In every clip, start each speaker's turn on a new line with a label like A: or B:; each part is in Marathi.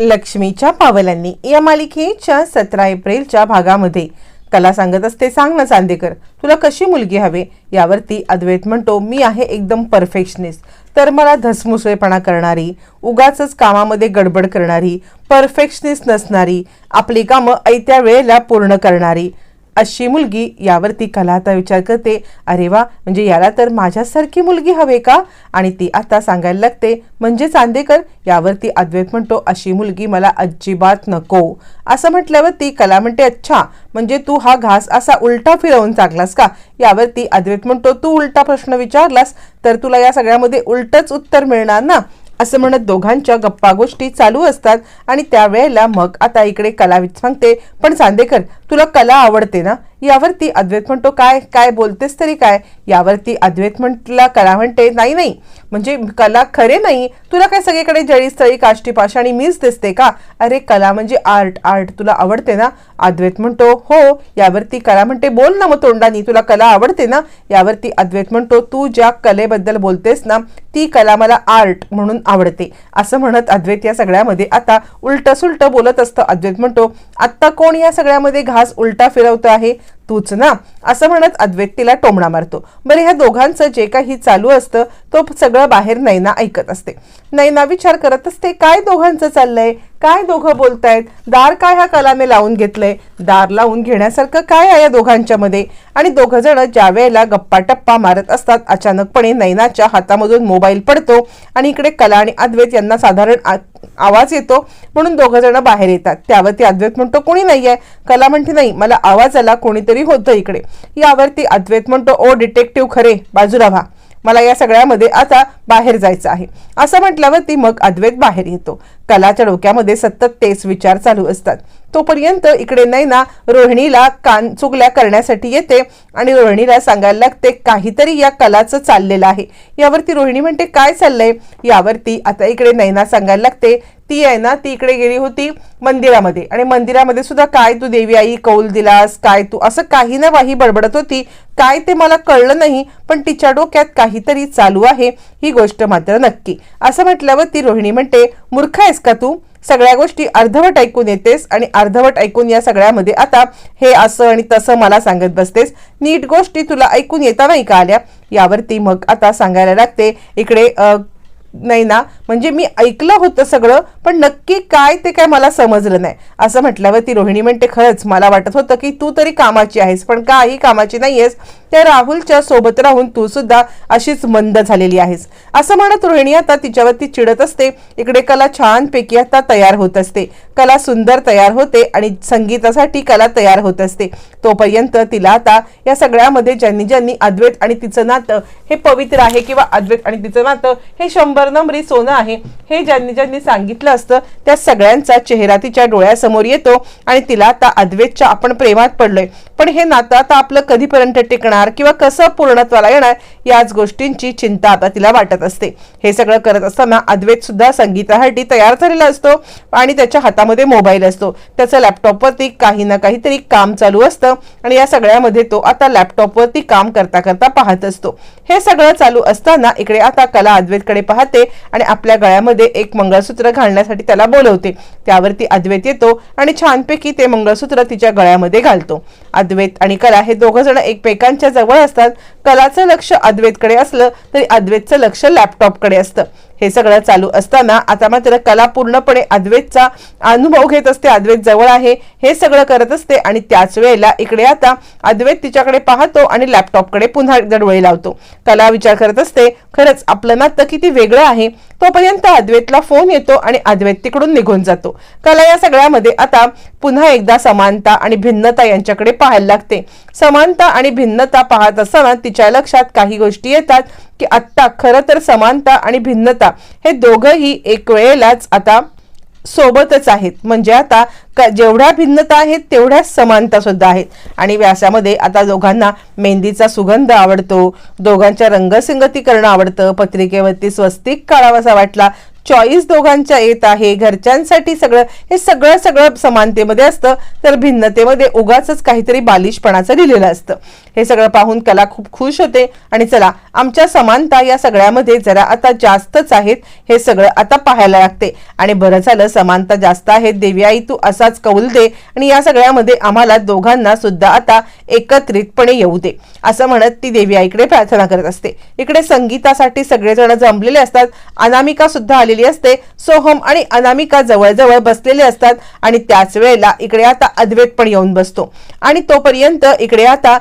A: लक्ष्मीच्या पावलांनी या मालिकेच्या सतरा एप्रिलच्या भागामध्ये. कला सांगत असते सांग ना चांदेकर तुला कशी मुलगी हवे? यावरती अद्वैत म्हणतो मी आहे एकदम परफेक्शनिस्ट तर मला धसमुसळेपणा करणारी उगाच कामामध्ये गडबड करणारी परफेक्शनिस्ट नसणारी आपली कामं ऐत्या वेळेला पूर्ण करणारी अशी मुलगी यावरती कला आता विचार करते. अरे वा म्हणजे याला तर माझ्यासारखी मुलगी हवे का? आणि ती आता सांगायला लागते म्हणजे चांदेकर यावरती अद्वैत म्हणतो अशी मुलगी मला अजिबात नको. असं म्हटल्यावर ती कला म्हणते अच्छा म्हणजे तू हा घास असा उलटा फिरवून टाकलास का? यावरती अद्वैत म्हणतो तू उलटा प्रश्न विचारलास तर तुला या सगळ्यामध्ये उलटच उत्तर मिळणार ना? असं म्हणत दोघांच्या गप्पा गोष्टी चालू असतात आणि त्यावेळेला मग आता इकडे कला विच- सांगते पण चांदेकर तुला कला आवडते ना? यावरती अद्वैत म्हणतो काय? काय बोलतेस तरी काय? यावरती अद्वैत म्हटला कला म्हणते नाही नाही. म्हणजे कला खरे नाही. तुला काय सगळीकडे जळी स्थळी काष्टी पाषाणी मीच दिसते का? अरे कला म्हणजे आर्ट. आर्ट तुला आवडते ना? अद्वैत म्हणतो हो. यावरती कला म्हणते बोल ना मग तोंडानी. तुला कला आवडते ना? यावरती अद्वैत म्हणतो तू ज्या कलेबद्दल बोलतेस ना ती कला मला आर्ट म्हणून आवडते. असं म्हणत अद्वैत या सगळ्यामध्ये आता उलट सुलट बोलत असतं. अद्वैत म्हणतो आत्ता कोण या सगळ्यामध्ये घा जहाज उलटा फिरवतो आहे. तूच ना. असं म्हणत अद्वैत तिला टोमणा मारतो. बरं ह्या दोघांचं जे काही चालू असतं तो सगळं बाहेर नैना ऐकत असते. नैना विचार करत असते काय दोघांचं चाललंय? काय दोघं बोलतायत? दार काय ह्या कलाने लावून घेतलंय? दार लावून घेण्यासारखं काय आहे या दोघांच्या मध्ये आणि दोघं जण ज्या वेळेला गप्पा टप्पा मारत असतात अचानकपणे नैनाच्या हातामधून मोबाईल पडतो आणि इकडे कला आणि अद्वैत यांना साधारण आ- आवाज येतो. म्हणून दोघं जण बाहेर येतात. त्यावरती अद्वैत म्हणतो कोणी नाहीये? कला म्हणते नाही मला आवाज आला कोणीतरी होतं इकडे. यावरती अद्वैत म्हणतो ओ डिटेक्टिव्ह खरे बाजूला व्हा. मला या सगळ्यामध्ये आता बाहेर जायचं आहे. असं म्हटल्यावरती मग अद्वैत बाहेर येतो. कलाच्या डोक्यामध्ये सतत तेच विचार चालू असतात. तोपर्यंत इकडे नैना रोहिणीला कान चुगल्या करण्यासाठी येते आणि रोहिणीला सांगायला लागते काहीतरी या कलाचं चाललेलं आहे. यावरती रोहिणी म्हणते काय चाललंय? यावरती आता इकडे नैना सांगायला लागते ती आहे ना ती इकडे गेली होती मंदिरामध्ये आणि मंदिरामध्ये सुद्धा काय तू देवी आई कौल दिलास काय तू असं काही ना काही बडबडत होती. काय ते मला कळलं नाही पण तिच्या डोक्यात काहीतरी चालू आहे ही गोष्ट मात्र नक्की. असं म्हटल्यावर ती रोहिणी म्हणते मूर्ख आहेस का तू? सगळ्या गोष्टी अर्धवट ऐकून येतेस आणि अर्धवट ऐकून या सगळ्यामध्ये आता हे असं आणि तसं मला सांगत बसतेस. नीट गोष्टी तुला ऐकून येता नाही का आल्या? यावरती मग आता सांगायला लागते. इकडे नाही ना म्हणजे मी ऐकलं होतं सगळं पण नक्की काय ते काय मला समजलं नाही. असं म्हटल्यावर ती रोहिणी म्हणते खरंच मला वाटत होतं की तू तरी कामाची आहेस पण काही कामाची नाही आहेस त्या राहुलच्या सोबत राहून तू सुद्धा अशीच मंद झालेली आहेस. असं म्हणत रोहिणी आता तिच्यावरती चिडत असते. इकडे कला छानपैकी आता तयार होत असते. कला सुंदर तयार होते आणि संगीतासाठी कला तयार होत असते. तोपर्यंत तिला आता या सगळ्यामध्ये ज्यांनी ज्यांनी अद्वैत आणि तिचं नातं हे पवित्र आहे किंवा अद्वैत आणि तिचं नातं हे शंभर नंबरी सोनं आहे हे ज्यांनी ज्यांनी सांगितलं असतं त्या सगळ्यांचा चेहरा तिच्या डोळ्यासमोर येतो आणि तिला आता अद्वैतच्या आपण प्रेमात पडलोय. पण हे नातं आता आपलं कधीपर्यंत टिकणार? किंवा कसं पूर्णत्वाला येणार याच गोष्टींची चिंता आता तिला वाटत असते. हे सगळं करत असताना अद्वैत सुद्धा संगीतासाठी तयार झालेला असतो आणि त्याच्या हातामध्ये मोबाईल असतो. त्याचं लॅपटॉपवरती काही ना काहीतरी काम चालू असतं आणि या सगळ्यामध्ये तो आता लॅपटॉपवरती काम करता करता पाहत असतो. हे सगळं चालू असताना इकडे आता कला अद्वैतकडे पाहते आणि आपल्या गळ्यामध्ये एक मंगळसूत्र घालण्यासाठी त्याला बोलवते. त्यावरती अद्वैत येतो आणि छानपैकी ते मंगळसूत्र तिच्या गळ्यामध्ये घालतो. अद्वैत आणि कला हे दोघं जण एकमेकांच्या जवळ असतात कलाचं लक्ष अद्वैतकडे असलं तरी अद्वैतचं लक्ष लॅपटॉपकडे असतं. हे सगळं चालू असताना आता मात्र कला पूर्णपणे अद्वैतचा अनुभव घेत असते अद्वैत जवळ आहे हे सगळं करत असते आणि त्याच वेळेला इकडे आता अद्वैत तिच्याकडे पाहतो आणि लॅपटॉपकडे पुन्हा एकदा डोळे लावतो. कला विचार करत असते खरंच आपलं नातं किती वेगळं आहे तोपर्यंत अद्वैतला फोन येतो आणि अद्वैत तिकडून निघून जातो. कला या सगळ्यामध्ये आता पुन्हा एकदा समानता आणि भिन्नता यांच्याकडे पाहायला लागते. समानता आणि भिन्नता पाहत असताना तिच्या लक्षात काही गोष्टी येतात की आत्ता खरं तर समानता आणि भिन्नता हे दोघंही एक वेळेलाच आता सोबतच आहेत. म्हणजे आता जेवढ्या भिन्नता आहेत तेवढ्याच समानता सुद्धा आहेत. आणि व्यासामध्ये आता दोघांना मेहंदीचा सुगंध आवडतो दोघांच्या रंगसंगती करणं आवडतं पत्रिकेवरती स्वस्तिक काढावासा वाटला चॉईस दोघांच्या येत आहे. घरच्यांसाठी सगळं हे सगळं सगळं समानतेमध्ये असतं. तर भिन्नतेमध्ये उगाच काहीतरी बालिशपणाचं लिहिलेलं असतं. हे सगळं पाहून कला खूप खुश होते. आणि चला आमच्या समानता या सगळ्यामध्ये जरा आता जास्तच आहेत. हे सगळं आता पाहायला लागते. आणि बरं झालं समानता जास्त आहेत देवी आई तू असाच कौल दे. आणि या सगळ्यामध्ये आम्हाला दोघांना सुद्धा आता एकत्रितपणे येऊ दे. असं म्हणत ती देवी आईकडे प्रार्थना करत असते. इकडे संगीतासाठी सगळेजण जमलेले असतात. अनामिका सुद्धा आलेली असते. सोहम आणि अनामिका जवळजवळ बसलेले असतात आणि त्याच वेळेला इकडे आता अद्वैत पण येऊन बसतो. आणि तोपर्यंत इकडे आता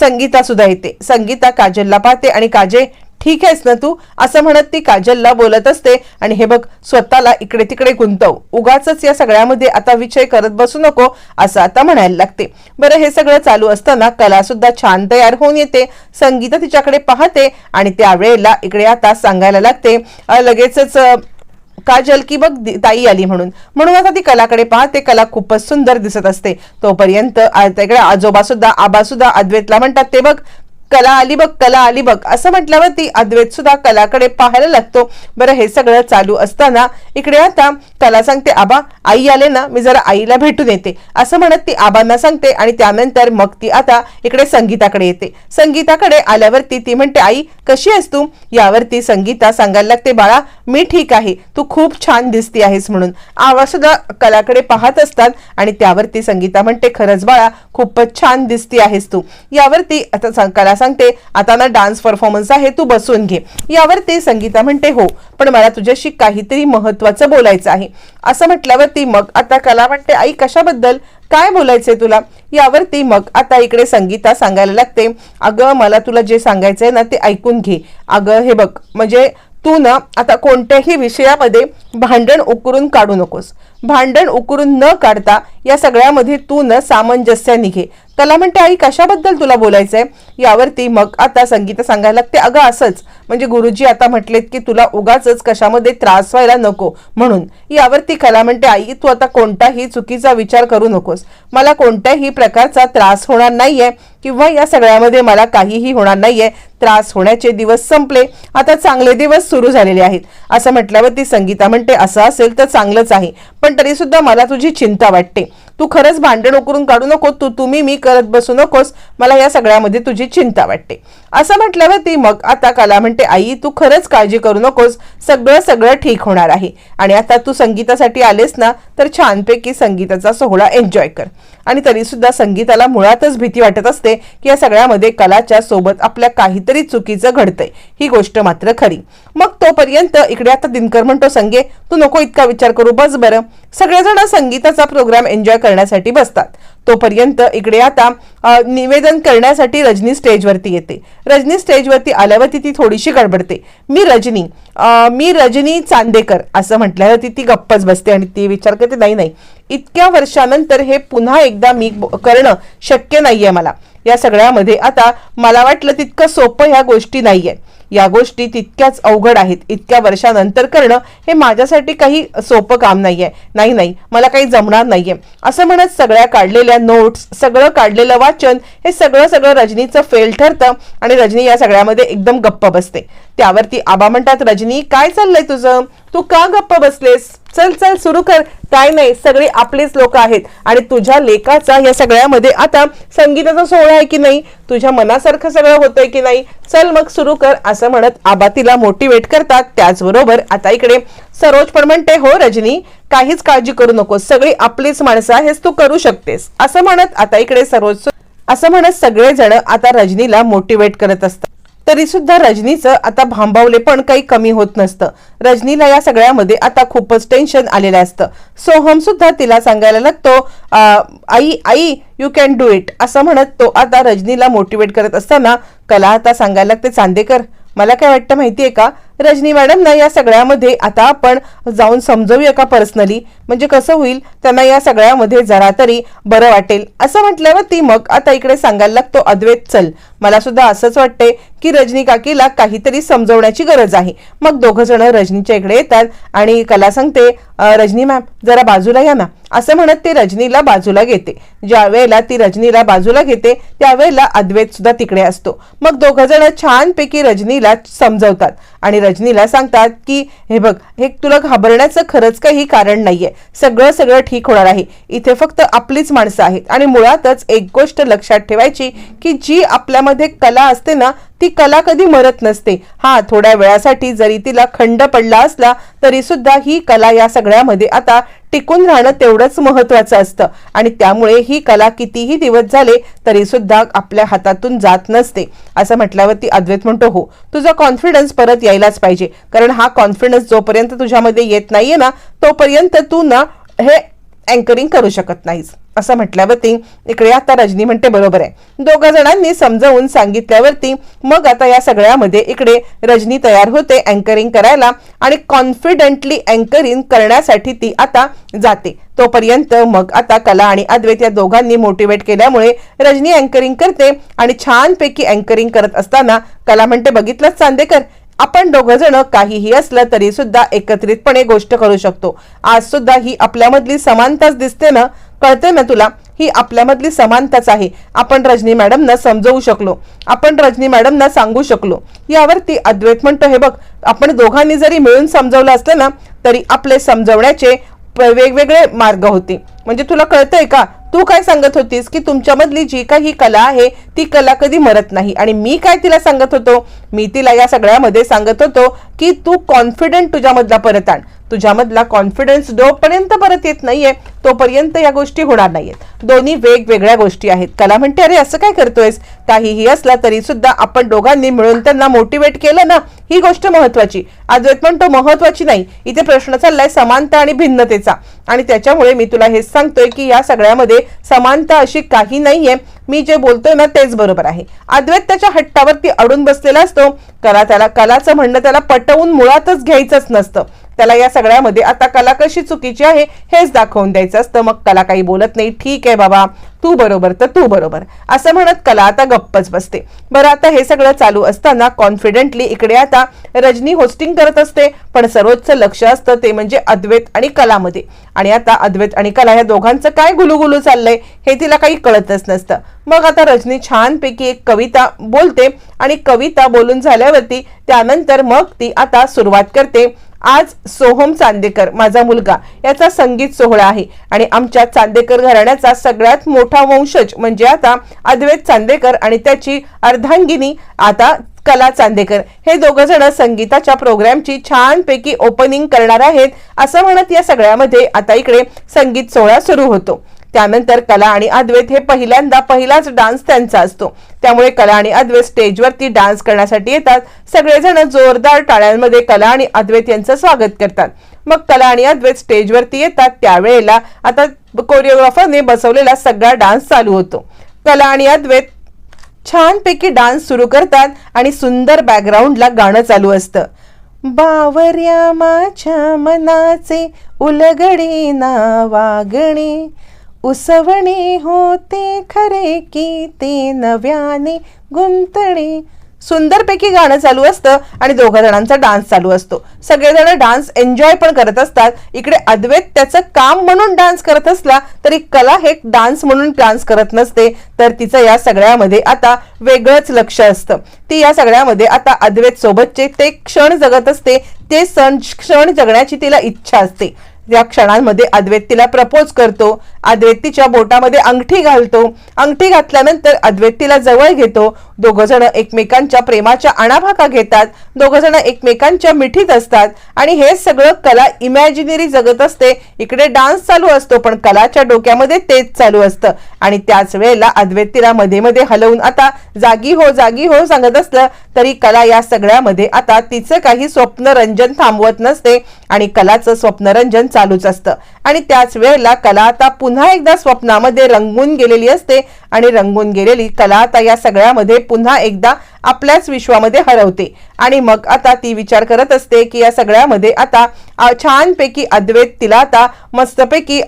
A: संगीता सुद्धा येते. संगीता काजलला पाहते आणि काजे ठीक आहेस ना तू? असं म्हणत ती काजलला बोलत असते आणि हे बघ स्वतःला इकडे तिकडे गुंतव. उगाच या सगळ्यामध्ये आता विषय करत बसू नको असं आता म्हणायला लागते. बरं हे सगळं चालू असताना कला सुद्धा छान तयार होऊन येते. संगीता तिच्याकडे पाहते आणि त्यावेळेला इकडे आता सांगायला लागते लगेचच काजल की बघ ताई आली म्हणून. म्हणून आता ती कलाकडे पाहते कला खूपच सुंदर दिसत असते. तोपर्यंत तिकडे आजोबा सुद्धा आबा सुद्धा अद्वैतला म्हणतात ते बघ कला आली बघ कला आली बघ. असं म्हटल्यावर ती अद्वैत सुद्धा कलाकडे पाहायला लागतो. बरं हे सगळं चालू असताना इकडे आता कला सांगते आबा आई आले ना मी जरा आईला भेटून येते. असं म्हणत ती आबांना सांगते आणि त्यानंतर मग ती आता इकडे संगीताकडे येते. संगीताकडे आल्यावरती ती म्हणते आई कशी आहेस तू? यावरती संगीता सांगायला लागते बाळा मी ठीक आहे. तू खूप छान दिसती आहेस म्हणून. आवा सुद्धा कलाकडे पाहत असतात आणि त्यावरती संगीता म्हणते खरंच बाळा खूपच छान दिसती आहेस तू. यावरती आता कला सांगते आता ना डान्स परफॉर्मन्स आहे तू बसून घे. यावरती संगीता म्हणते हो पण मला तुझ्याशी काहीतरी महत्वाचं बोलायचं आहे. असं म्हटल्यावर ती मग आता कला म्हणते आई कशाबद्दल? काय बोलायचंय तुला? यावरती मग आता इकडे संगीता सांगायला लागते अगं मला तुला जे सांगायचंय ना ते ऐकून घे. अगं हे बघ म्हणजे तू ना आता कोणत्याही विषयामध्ये भांडण उकरून काढू नकोस. भांडण उकरून न काढता या सगळ्यामध्ये तू न सामंजस्य निघे. त्याला म्हणते आई कशाबद्दल तुला बोलायचंय? यावरती मग आता संगीता सांगायला लागते अगं असंच. म्हणजे गुरुजी आता म्हटलेत की तुला उगाच कशामध्ये त्रास व्हायला नको. म्हणून यावरती कला म्हणते आई तू आता कोणताही चुकीचा विचार करू नकोस. मला कोणत्याही प्रकारचा त्रास होणार नाहीये किंवा या सगळ्यामध्ये मला काहीही होणार नाहीये. त्रास होण्याचे दिवस संपले. आता चांगले दिवस सुरू झालेले आहेत. असं म्हटल्यावर ती संगीता म्हणते असं असेल तर चांगलंच आहे. पण तरी सुद्धा मला तुझी चिंता वाटते. तू खरंच भांडण उकरून काढू नको तू तुम्ही मी करत बसू नकोस. मला या सगळ्यामध्ये तुझी चिंता वाटते. असं म्हटल्यावर ती मग आता काला म्हणते आई तू खरंच काळजी करू नकोस. सगळं सगळं ठीक होणार आहे. आणि आता तू संगीतासाठी आलेस ना तर छानपैकी संगीताचा सोहळा एन्जॉय कर. आणि तरीसुद्धा संगीताला मुळातच भीती वाटत असते की या सगळ्यामध्ये कलाच्या सोबत आपल्या काहीतरी चुकीचं घडतंय. ही गोष्ट मात्र खरी. मग तोपर्यंत इकडे आता दिनकर म्हणतो संगे तू नको इतका विचार करू. बस बरं. सगळेजण संगीताचा प्रोग्राम एन्जॉय करण्यासाठी बसतात. तोपर्यंत इकडे आता निवेदन करण्यासाठी रजनी स्टेजवरती येते. रजनी स्टेजवरती आल्यावरती ती थोडीशी गडबडते. मी रजनी मी रजनी चांदेकर असं म्हटल्यावरती ती गप्पच बसते आणि ती विचार करते नाही नाही इतक्या वर्षानंतर हे पुन्हा एकदा मी करणं शक्य नाहीये मला. या सगळ्यामध्ये आता मला वाटलं तितकं सोपं ह्या गोष्टी नाही आहे या गोष्टी तितक्याच अवघड आहेत इतक्या वर्षानंतर करणं हे माझ्यासाठी काही सोपं काम नाहीये. नाही नाही मला काही जमणार नाहीये. असं म्हणत सगळ्या काढलेल्या नोट्स सगळं काढलेलं वाचन हे सगळं सगळं रजनीचं फेल ठरतं आणि रजनी या सगळ्यामध्ये एकदम गप्प बसते. त्यावरती आबा म्हणतात रजनी काय चाललंय तुझं? तू का गप्प बसलेस? चल चल सुरू कर. काय नाही सगळे आपलेच लोक आहेत. आणि तुझ्या लेखाचा या सगळ्यामध्ये आता संगीताचा सोहळा आहे की नाही? तुझ्या मनासारखं सगळं होतंय की नाही? चल मग सुरू कर असं म्हणत आबा तिला मोटिवेट करतात. त्याचबरोबर आता इकडे सरोज पण म्हणते हो रजनी काहीच काळजी करू नकोस. सगळी आपलीच माणसं आहेस तू करू शकतेस. असं म्हणत आता इकडे सरोज असं म्हणत सगळेजण आता रजनीला मोटिवेट करत असतात. तरी सुद्धा रजनीचं आता भांबावले पण काही कमी होत नसतं. रजनीला या सगळ्यामध्ये आता खूपच टेन्शन आलेलं असतं. सोहम सुद्धा तिला सांगायला लागतो आई आई यू कॅन डू इट असं म्हणत तो आता रजनीला मोटिवेट करत असताना कला आता सांगायला लागते चांदेकर मला काय वाटतं माहितीये का? रजनी मॅडम ना या सगळ्यामध्ये आता आपण जाऊन समजवूया का पर्सनली म्हणजे कसं होईल? त्यांना या सगळ्यामध्ये जरा तरी बरं वाटेल. असं म्हटल्यावर ती मग आता इकडे सांगायला लागतो अद्वैत चल. मला सुद्धा असंच वाटतंय की रजनी काकीला काहीतरी समजवण्याची गरज आहे. मग दोघं जण रजनीच्या इकडे येतात आणि कला सांगते रजनी मॅम जरा बाजूला या ना असं म्हणत ती रजनीला बाजूला घेते. ज्या वेळेला ती रजनीला बाजूला घेते त्यावेळेला अद्वैत सुद्धा तिकडे असतो. मग दोघं जण छानपैकी रजनीला समजवतात. आणि रजनीला सांगतात की हे बघ हे तुला घाबरण्याचं खरंच काही कारण नाहीये. सगळं सगळं ठीक होणार आहे. इथे फक्त आपलीच माणसं आहेत. आणि मुळातच एक गोष्ट लक्षात ठेवायची की जी आपल्यामध्ये कला असते ना ती कला कधी मरत नसते. हा थोड्या वेळासाठी जरी तिला खंड पडला असला तरी सुद्धा ही कला या सगळ्यामध्ये आता टिकून राहणं तेवढंच महत्वाचं असतं. आणि त्यामुळे ही कला कितीही दिवस झाले तरी सुद्धा आपल्या हातातून जात नसते. असं म्हटल्यावरती अद्वैत म्हणतो हो तुझा कॉन्फिडन्स परत यायलाच पाहिजे. कारण हा कॉन्फिडन्स जोपर्यंत तुझ्यामध्ये येत नाहीये ना तोपर्यंत तू ना हे अँकरिंग करू शकत नाहीस. असं म्हटल्यावरती इकडे आता रजनी म्हणते बरोबर आहे. दोघा जणांनी समजावून सांगितल्यावरती मग आता या सगळ्यामध्ये इकडे रजनी तयार होते अँकरिंग करायला आणि कॉन्फिडेंटली अँकरिंग करण्यासाठी ती आता जाते. तोपर्यंत मग आता कला आणि अद्वैत या दोघांनी मोटिवेट केल्यामुळे रजनी अँकरिंग करते आणि छानपैकी अँकरिंग करत असताना कला म्हणते बघितलंच चांदेकर? आपण दोघंजण काहीही असलं तरी सुद्धा एकत्रितपणे गोष्ट करू शकतो. आज सुद्धा ही आपल्यामधली समानताच दिसते ना? कळते ना तुला? ही आपल्यामधली समानताच आहे. आपण रजनी मॅडमना समजवू शकलो. आपण रजनी मॅडमना सांगू शकलो. यावरती अद्वैत म्हणतो हे बघ आपण दोघांनी जरी मिळून समजवलं असलं ना तरी आपले समजवण्याचे वेगवेगळे मार्ग होते. म्हणजे तुला कळतंय का? तू काय सांगत होतीस की तुमच्यामधली जी काही कला आहे ती कला कधी मरत नाही? आणि मी काय तिला सांगत होतो? मी तिला या सगळ्यामध्ये सांगत होतो की तू कॉन्फिडंट तुझ्यामधला परत आण. तुझ्यामधला कॉन्फिडन्स जोपर्यंत परत येत नाहीये तोपर्यंत या गोष्टी होणार नाहीयेत. दोन्ही वेगवेगळ्या गोष्टी आहेत. कला म्हणते अरे असं काय करतोयस? काहीही असला तरी सुद्धा आपण दोघांनी मिळून त्यांना मोटिवेट केलं ना ही गोष्ट महत्वाची. अद्वैत म्हणतो महत्वाची नाही. इथे प्रश्न चाललाय समानता आणि भिन्नतेचा. आणि त्याच्यामुळे मी तुला हेच सांगतोय की या सगळ्यामध्ये समानता अशी काही नाहीये. मी जे बोलतोय ना तेच बरोबर आहे. अद्वैत त्याच्या हट्टावरती अडून बसलेला असतो. कला त्याला कलाचं म्हणणं त्याला पटवून मुळातच घ्यायचंच नसतं. त्याला या सगळ्यामध्ये आता कला कशी चुकीची आहे हेच दाखवून द्यायचं असतं. मग कला काही बोलत नाही. ठीक आहे बाबा. तू बरोबर तर तू बरोबर. असं म्हणत कला आता गप्पच बसते. बरं आता हे सगळं चालू असताना कॉन्फिडेंटली इकडे आता रजनी होस्टिंग करत असते. पण सर्वोच्च लक्ष असतं ते म्हणजे अद्वैत आणि कलामध्ये. आणि आता अद्वैत आणि कला या दोघांचं काय गुलुगुलू चाललंय हे तिला काही कळतच नसतं. मग आता रजनी छानपैकी एक कविता बोलते. आणि कविता बोलून झाल्यावरती त्यानंतर मग ती आता सुरुवात करते. आज सोहम चांदेकर माझा मुलगा याचा संगीत सोहळा आहे. आणि आमच्या चांदेकर घराण्याचा सगळ्यात मोठा वंशज म्हणजे आता अद्वैत चांदेकर आणि त्याची अर्धांगिनी आता कला चांदेकर. हे दोघ जण संगीताच्या प्रोग्रामची छानपैकी ओपनिंग करणार आहेत असं म्हणत या सगळ्यामध्ये आता इकडे संगीत सोहळा सुरू होतो. त्यानंतर कला आणि अद्वैत हे पहिल्यांदा पहिलाच डान्स त्यांचा असतो. त्यामुळे कला आणि अद्वैत स्टेजवरती डान्स करण्यासाठी येतात. सगळेजण जोरदार टाळ्यांमध्ये कला आणि अद्वैत यांचं स्वागत करतात. मग कला आणि अद्वैत स्टेजवरती येतात. त्यावेळेला आता कोरिओग्राफरने बसवलेला सगळा डान्स चालू होतो. कला आणि अद्वैत छानपैकी डान्स सुरू करतात आणि सुंदर बॅकग्राऊंडला गाणं चालू असतं. बावऱ्या माझ्या मनाचे उलगडे ना वागणे उसवणे होते खरे की ते नव्याने गुंतणे. सुंदरपैकी गाणं चालू असतं आणि दोघा जणांचा डान्स चालू असतो. सगळेजण डान्स एन्जॉय पण करत असतात. इकडे अद्वैत त्याचं काम म्हणून डान्स करत असला तरी कला हे डान्स म्हणून डान्स करत नसते. तर तिचं या सगळ्यामध्ये आता वेगळंच लक्ष असतं. ती या सगळ्यामध्ये आता अद्वैत सोबतचे ते क्षण जगत असते. ते सण क्षण जगण्याची तिला इच्छा असते. या क्षणांमध्ये अद्वैत तिला प्रपोज करतो. अद्वैत तिच्या बोटामध्ये अंगठी घालतो. अंगठी घातल्यानंतर अद्वैत तिला जवळ घेतो. दोघजण एकमेकांच्या प्रेमाच्या अणाभाका घेतात. दोघजण एकमेकांच्या मिठीत असतात. आणि हे सगळं कला इमॅजिनरी जगत असते. इकडे डान्स चालू असतो पण कलाच्या डोक्यामध्ये तेच चालू असतं. आणि त्याच वेळेला अद्वैत तिला मध्ये मध्ये हलवून आता जागी हो जागी हो सांगत असलं तरी कला या सगळ्यामध्ये आता तिचं काही स्वप्नरंजन थांबवत नसते. आणि कलाचं स्वप्नरंजन चालूच असतं. आणि त्याच वेळेला कला आता पुन्हा एकदा स्वप्नामध्ये रंगून गेलेली असते. आणि रंगून गेलेली कला आता या सगळ्यामध्ये पुन्हा एकदा आपल्याच विश्वामध्ये हरवते. आणि मग आता ती विचार करत असते की या सगळ्यामध्ये आता छानपैकी अद्वैत तिला आता मस्तपैकी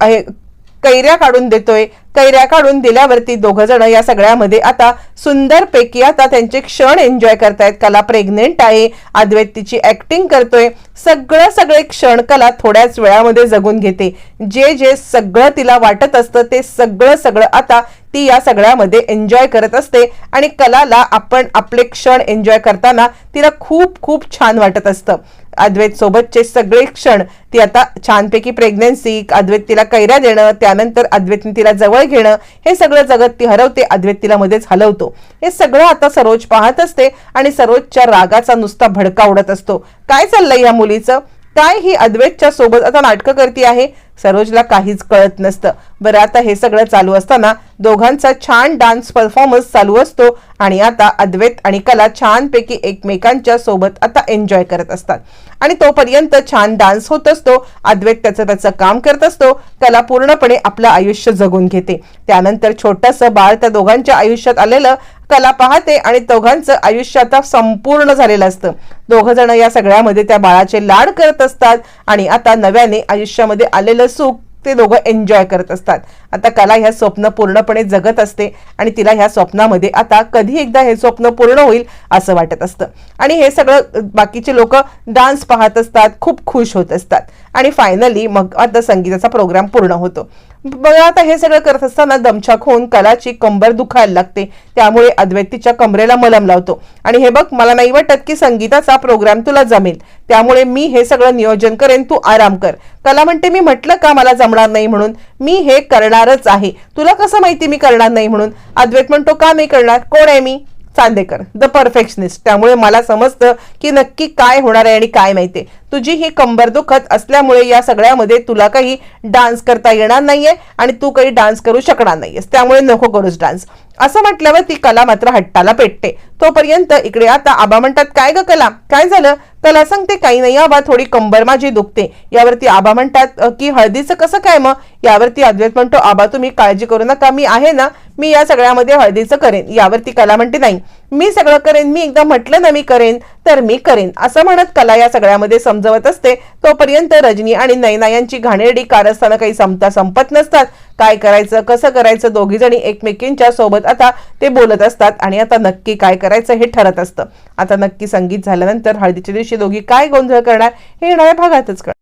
A: कैऱ्या काढून देतोय. कैऱ्या काढून दिल्यावरती दोघ जण या सगळ्यामध्ये आता सुंदरपैकी आता त्यांचे क्षण एन्जॉय करतायत. कला प्रेग्नेंट आहे. अद्वैत तिची ऍक्टिंग करतोय. सगळं सगळे क्षण कला थोड्याच वेळामध्ये जगून घेते. जे जे सगळं तिला वाटत असतं ते सगळं सगळं आता ती या सगळ्यामध्ये एन्जॉय करत असते. आणि कलाला आपण आपले क्षण एन्जॉय करताना तिला खूप खूप छान वाटत असतं. अद्वैत सोबतचे सगळे क्षण ती आता छानपैकी प्रेग्नन्सी अद्वैत तिला कैऱ्या देणं त्यानंतर अद्वैतने तिला जवळ घेणं हे सगळं जगत ती हरवते अद्वैत तिला मध्येच हलवतो. हे सगळं आता सरोज पाहत असते आणि सरोजच्या रागाचा नुसता भडका उडत असतो. काय चाललंय या मुलीचं? काय ही अद्वैतच्या सोबत आता नाटकं करते आहे? सरोजला काहीच कळत नसतं. बरं आता हे सगळं चालू असताना दोघांचा छान डान्स परफॉर्मन्स चालू असतो आणि आता अद्वैत आणि कला छानपैकी एकमेकांच्या सोबत आता एन्जॉय करत असतात. आणि तोपर्यंत छान डान्स होत असतो. अद्वैत त्याचं त्याचं काम करत असतो. कला पूर्णपणे आपलं आयुष्य जगून घेते. त्यानंतर छोटंसं बाळ त्या दोघांच्या आयुष्यात आलेलं कला पाहते आणि दोघांचं आयुष्य आता संपूर्ण झालेलं असतं. दोघ जण या सगळ्यामध्ये त्या बाळाचे लाड करत असतात आणि आता नव्याने आयुष्यामध्ये आलेलं सुख ते दोघं एन्जॉय करत असतात. आता कला ह्या स्वप्न पूर्णपणे जगत असते आणि तिला ह्या स्वप्नामध्ये आता कधी एकदा हे स्वप्न पूर्ण होईल असं वाटत असतं. आणि हे सगळं बाकीचे लोक डान्स पाहत असतात खूप खुश होत असतात. आणि फायनली मग आता संगीताचा प्रोग्राम पूर्ण होतो. बघा आता हे सगळं करत असताना दमछाक होऊन कलाची कंबर दुखायला लागते. त्यामुळे अद्वैतीच्या कमरेला मलम लावतो. आणि हे बघ मला नाही वाटत की संगीताचा प्रोग्राम तुला जमेल. त्यामुळे मी हे सगळं नियोजन करेन तू आराम कर. कला म्हणते मी म्हटलं का मला जमणार नाही म्हणून? मी हे करणारच आहे. तुला कसं माहिती मी करणार नाही म्हणून? अद्वैत म्हणतो का नाही करणार? कोण आहे मी? चांदेकर द परफेक्शनिस्ट त्यामुळे मला समजतं की नक्की काय होणार आहे आणि काय माहितीये तुझी ही कंबर दुखत असल्यामुळे या सगळ्यामध्ये तुला काही डान्स करता येणार नाहीये आणि तू काही डान्स करू शकणार नाहीयेस. त्यामुळे नको करूस डान्स असं म्हटल्यावर ती कला मात्र हट्टाला पेटते. तोपर्यंत इकडे आता आबा म्हणतात काय ग कला? काय झालं? कला सांगते काही नाही आबा थोडी कंबर माझी दुखते. यावरती आबा म्हणतात की हळदीचं कसं काय मग? यावरती अद्वैत म्हणतो आबा तुम्ही काळजी करू नका मी आहे ना मी या सगळ्यामध्ये हळदीचं करेन. यावरती कला म्हणते नाही मी सगळं करेन मी एकदा म्हटलं ना मी करेन तर मी करेन. असं म्हणत कला या सगळ्यामध्ये समजवत असते. तोपर्यंत रजनी आणि नैना यांची घाणेरडी कारस्थानं काही संपता संपत नसतात. काय करायचं कसं करायचं दोघी जणी एकमेकींच्या सोबत आता ते बोलत असतात आणि आता नक्की काय करायचं? करायचं हे ठरत असतं. आता नक्की संगीत झाल्यानंतर हळदीच्या दिवशी दोघी काय गोंधळ करणार हे येणाऱ्या भागातच कळणार